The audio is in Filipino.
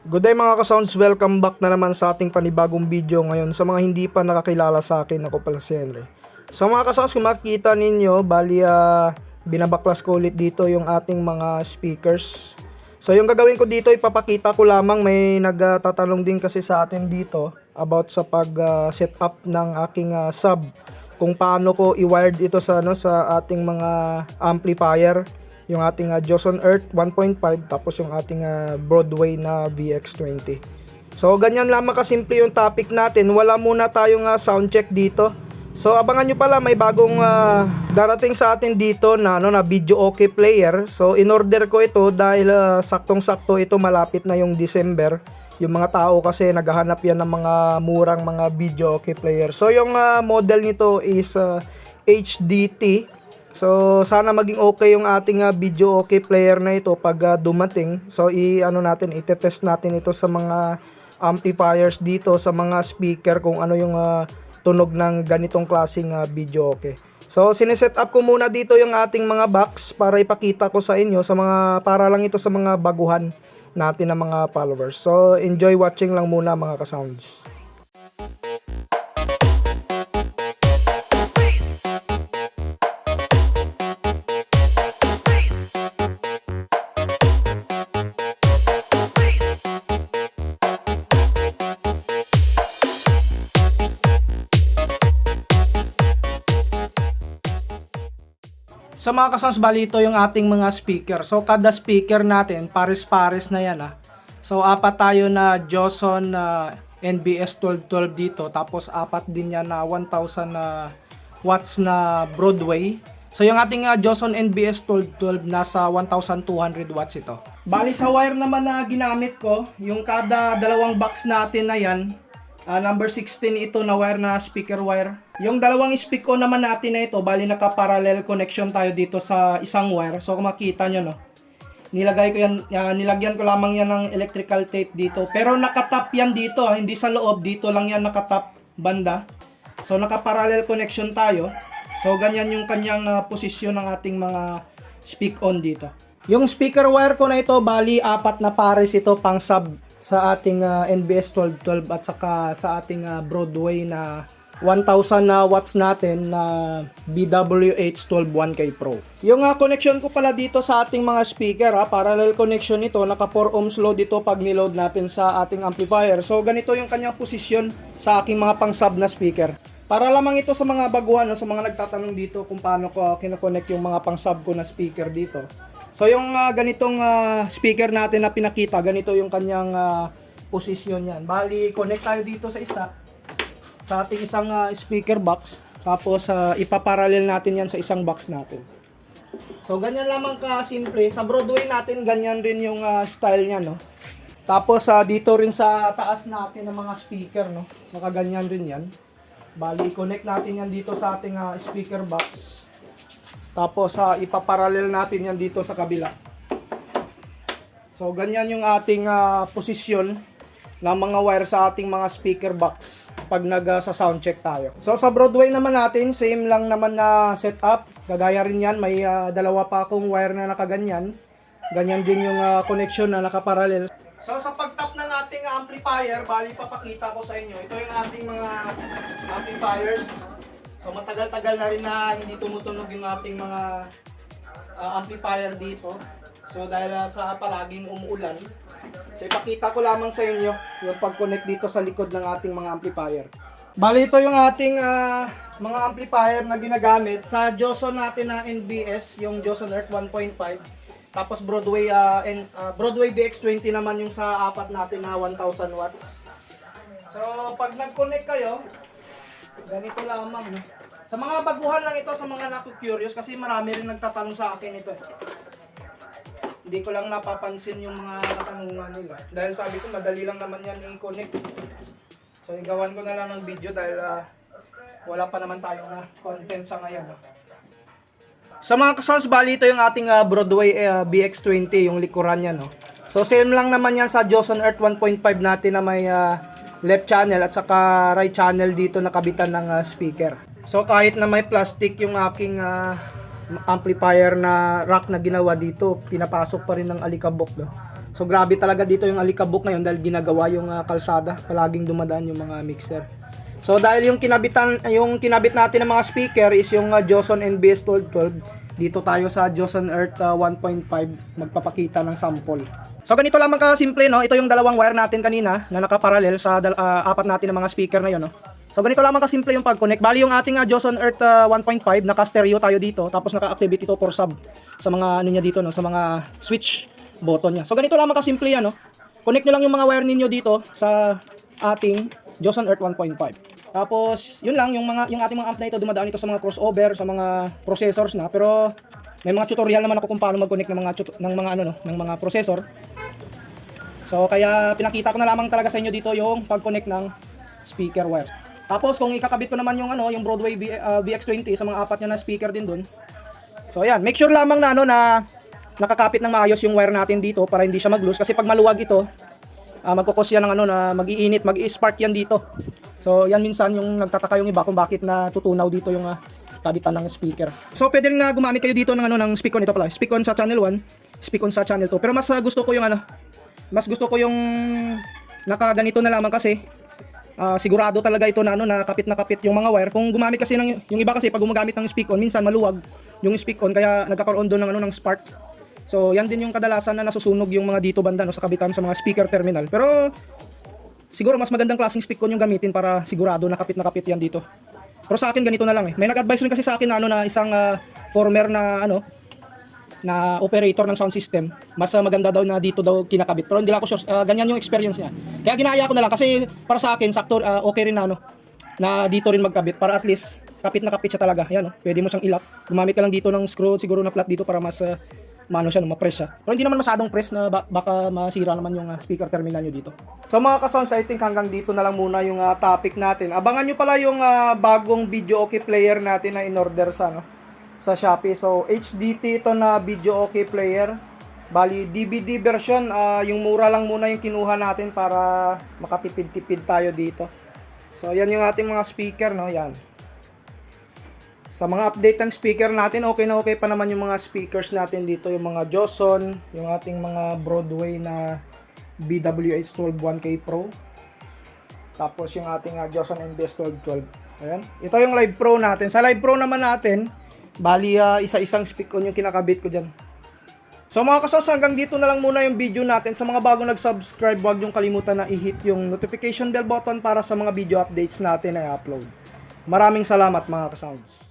Good day mga ka-sounds, welcome back na naman sa ating panibagong video ngayon. Sa mga hindi pa nakakilala sa akin, ako pala si Henry. So mga ka-sounds, kung makikita ninyo, bali ah, binabaklas ko ulit dito yung ating mga speakers. So yung gagawin ko dito, ipapakita ko lamang, may nagtatanong din kasi sa atin dito about sa pag-set up ng aking ah, sub. Kung paano ko i-wired ito sa, ano, sa ating mga amplifier yung ating uh, Joson Earth 1.5 tapos yung ating ah, Broadway na VX20. So ganyan lamang kasimple yung topic natin. Wala muna tayong uh, sound check dito. So abangan nyo pala may bagong ah, darating sa atin dito na ano na video okay player. So in order ko ito dahil ah, saktong-sakto ito malapit na yung December. Yung mga tao kasi naghahanap yan ng mga murang mga video okay player. So yung ah, model nito is ah, HDT So sana maging okay yung ating ah, video okay player na ito pag ah, dumating. So i ano natin i-test natin ito sa mga amplifiers dito sa mga speaker kung ano yung ah, tunog ng ganitong klaseng ah, video okay. So sineset up ko muna dito yung ating mga box para ipakita ko sa inyo sa mga para lang ito sa mga baguhan natin ng mga followers. So enjoy watching lang muna mga ka-sounds. Sa mga kasams, bali ito yung ating mga speaker. So, kada speaker natin, pares-pares na yan ah. So, apat tayo na Joson na NBS 1212 dito. Tapos, apat din yan na 1000 na watts na Broadway. So, yung ating uh, Joson NBS 1212 nasa 1200 watts ito. Bali, sa wire naman na ginamit ko, yung kada dalawang box natin na yan, Ah, number 16 ito na wire na speaker wire. Yung dalawang speak ko naman natin na ito, bali naka-parallel connection tayo dito sa isang wire. So kung makita nyo no, nilagay ko yan, ah, nilagyan ko lamang yan ng electrical tape dito. Pero nakatap yan dito, ah, hindi sa loob, dito lang yan nakatap banda. So naka-parallel connection tayo. So ganyan yung kanyang ah, posisyon ng ating mga speak on dito. Yung speaker wire ko na ito, bali apat na pares ito pang sub sa ating ah, NBS 1212 at saka sa ating ah, Broadway na 1000 na watts natin na BWH 121K Pro. Yung ah, connection ko pala dito sa ating mga speaker, ha, parallel connection ito, naka 4 ohms load ito pag niload natin sa ating amplifier. So ganito yung kanyang posisyon sa aking mga pang sub na speaker. Para lamang ito sa mga baguhan, no, sa mga nagtatanong dito kung paano ko ah, kinoconnect yung mga pang sub ko na speaker dito. So yung ah, ganitong ah, speaker natin na pinakita, ganito yung kanyang ah, posisyon yan. Bali, connect tayo dito sa isa sa ating isang ah, speaker box. Tapos ah, ipaparallel natin yan sa isang box natin. So ganyan lamang ka simple. Sa Broadway natin ganyan rin yung ah, style niya no. Tapos ah, dito rin sa taas natin ng mga speaker no. Nakaganyan rin yan. Bali, connect natin yan dito sa ating ah, speaker box. Tapos sa ipaparallel natin yan dito sa kabila. So ganyan yung ating ah, posisyon ng mga wire sa ating mga speaker box pag nag ah, sa sound check tayo. So sa Broadway naman natin, same lang naman na setup. Gagaya rin yan, may ah, dalawa pa akong wire na nakaganyan. Ganyan din yung ah, connection na nakaparallel. So sa pag-tap ng ating amplifier, bali papakita ko sa inyo. Ito yung ating mga amplifiers. So matagal-tagal na rin na hindi tumutunog yung ating mga ah, amplifier dito. So dahil ah, sa palaging umuulan, so ipakita ko lamang sa inyo yung pag-connect dito sa likod ng ating mga amplifier. Bali ito yung ating ah, mga amplifier na ginagamit sa Joson natin na NBS, yung Joson Earth 1.5. Tapos Broadway ah, and, ah, Broadway VX20 naman yung sa apat natin na 1000 watts. So pag nag-connect kayo, ganito lamang. No? Sa mga baguhan lang ito, sa mga naku-curious, kasi marami rin nagtatanong sa akin ito. eh. Hindi ko lang napapansin yung mga katanungan nila. Dahil sabi ko, madali lang naman yan i-connect. So, igawan ko na lang ng video dahil ah, wala pa naman tayong na content sa ngayon. no? Sa mga kasals, bali ito yung ating ah, Broadway ah, BX20, yung likuran niya. No? So, same lang naman yan sa Joson Earth 1.5 natin na may ah, left channel at saka right channel dito nakabitan ng ah, speaker. So, kahit na may plastic yung aking ah, amplifier na rack na ginawa dito, pinapasok pa rin ng alikabok. No? So, grabe talaga dito yung alikabok ngayon dahil ginagawa yung ah, kalsada. Palaging dumadaan yung mga mixer. So dahil yung kinabitan yung kinabit natin ng mga speaker is yung uh, Joson NBS 1212. Dito tayo sa Joson Earth ah, 1.5 magpapakita ng sample. So ganito lamang ka simple no. Ito yung dalawang wire natin kanina na nakaparallel sa ah, apat natin ng mga speaker na yun no. So ganito lamang ka simple yung pag-connect. Bali yung ating uh, Joson Earth ah, 1.5 naka stereo tayo dito tapos naka-activate ito for sub sa mga ano niya dito no sa mga switch button niya. So ganito lamang ka simple yan no. Connect nyo lang yung mga wire ninyo dito sa ating Joson Earth 1.5. Tapos, yun lang, yung mga yung ating mga amp na ito dumadaan ito sa mga crossover, sa mga processors na. Pero may mga tutorial naman ako kung paano mag-connect ng mga ng mga ano no, ng mga processor. So kaya pinakita ko na lamang talaga sa inyo dito yung pag-connect ng speaker wire. Tapos kung ikakabit ko naman yung ano, yung Broadway V- uh, VX20 sa mga apat niya na speaker din doon. So ayan, make sure lamang na ano na nakakapit ng maayos yung wire natin dito para hindi siya mag-loose kasi pag maluwag ito, uh, magkukos yan ng ano na mag-iinit, mag-spark yan dito. So yan minsan yung nagtataka yung iba kung bakit natutunaw dito yung ah, kabitan ng speaker. So pwede rin na gumamit kayo dito ng ano ng speak on ito pala. Speak on sa channel 1, speak on sa channel 2. Pero mas ah, gusto ko yung ano, mas gusto ko yung nakaganito na lamang kasi ah, sigurado talaga ito na ano nakapit na kapit yung mga wire. Kung gumamit kasi ng yung iba kasi pag gumagamit ng speak on minsan maluwag yung speak on kaya nagkakaroon doon ng ano ng spark. So yan din yung kadalasan na nasusunog yung mga dito banda no, sa kabitan sa mga speaker terminal. Pero siguro mas magandang klaseng speak on yung gamitin para sigurado nakapit na kapit yan dito. Pero sa akin ganito na lang eh. May nag-advise rin kasi sa akin na ano na isang ah, former na ano na operator ng sound system. Mas ah, maganda daw na dito daw kinakabit. Pero hindi ako sure. ah, ganyan yung experience niya. Kaya ginaya ko na lang kasi para sa akin sakto ah, okay rin na ano na dito rin magkabit para at least kapit na kapit siya talaga. Yan oh. Pwede mo siyang ilak. Gumamit ka lang dito ng screw siguro na flat dito para mas ah, maano siya, no, ma-press siya. Pero hindi naman masyadong press na ba- baka masira naman yung ah, speaker terminal nyo dito. So mga kasounds, I think hanggang dito na lang muna yung ah, topic natin. Abangan nyo pala yung ah, bagong video okay player natin na in-order sa, no, sa Shopee. So HDT ito na video okay player. Bali, DVD version, ah, yung mura lang muna yung kinuha natin para makatipid-tipid tayo dito. So yan yung ating mga speaker, no, yan. Sa mga update ng speaker natin, okay na okay pa naman yung mga speakers natin dito. Yung mga Joson, yung ating mga Broadway na BWH12 1K Pro. Tapos yung ating uh, Joson NBS 1212. Ayan. Ito yung Live Pro natin. Sa Live Pro naman natin, bali ah, isa-isang speak on yung kinakabit ko dyan. So mga kasos, hanggang dito na lang muna yung video natin. Sa mga bagong nag-subscribe, huwag yung kalimutan na i-hit yung notification bell button para sa mga video updates natin na i-upload. Maraming salamat mga kasounds.